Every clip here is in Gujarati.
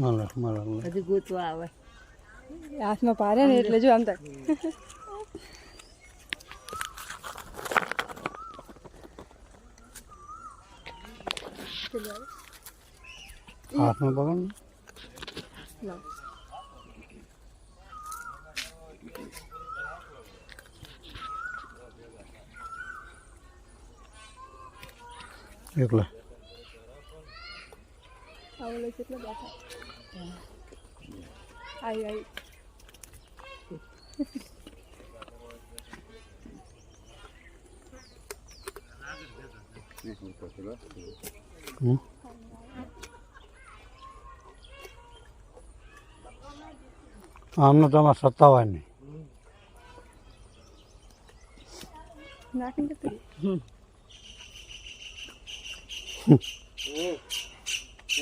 મળી મળે મળે ગોતવા આવે. હાથમાં પારે ને એટલે જો આમ તક હાથમાં પકડ ને. એકલા આવડે કેટલા બેઠા આઈ આઈ હમ. આમનો તમારે સત્તાવાર નહીં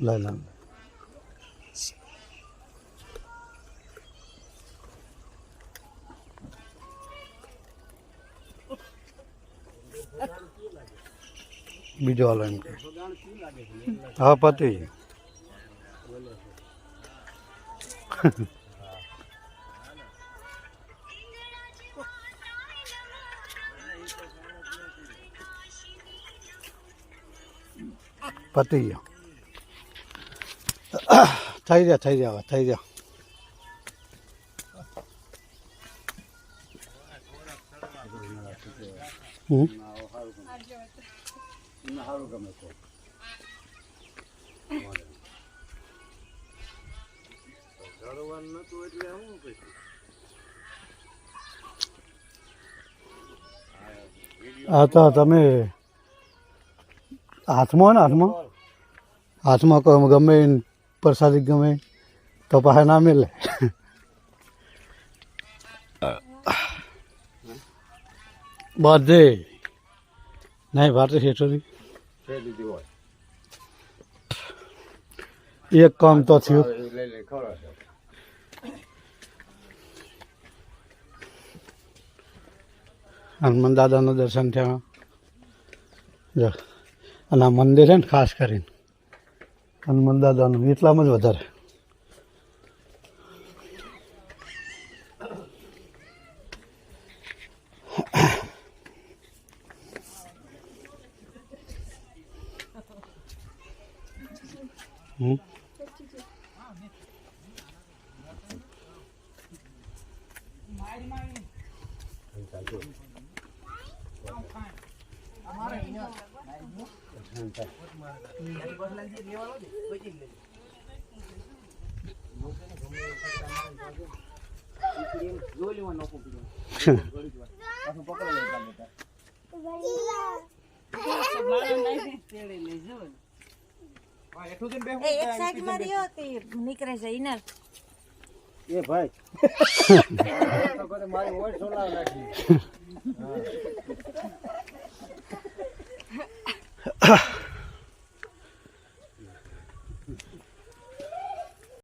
લઈ લે બીજો હાલો એમ કે હા પતિ પતી ગયો થઈ જાય થઈ હવે થઈ હમ સારું તો તમે હાથમાં ને હાથમાં હાથમાં ગમે એ પ્રસાદી ગમે તો પાછા ના મેલે બધે નહીં ભારતી હેઠળી છે દીધી હોય એક કામ તો થયું એ લઈ લઈ ખવડાવશે હનુમાન દાદાનું દર્શન થયા જો અને આ મંદિર છે ને ખાસ કરીને હનુમાન દાદાનું એટલામાં જ વધારે હમ જોલીમાં નીકળે છે ઇનર એ ભાઈ મારી ઓળ સોલા Ugh.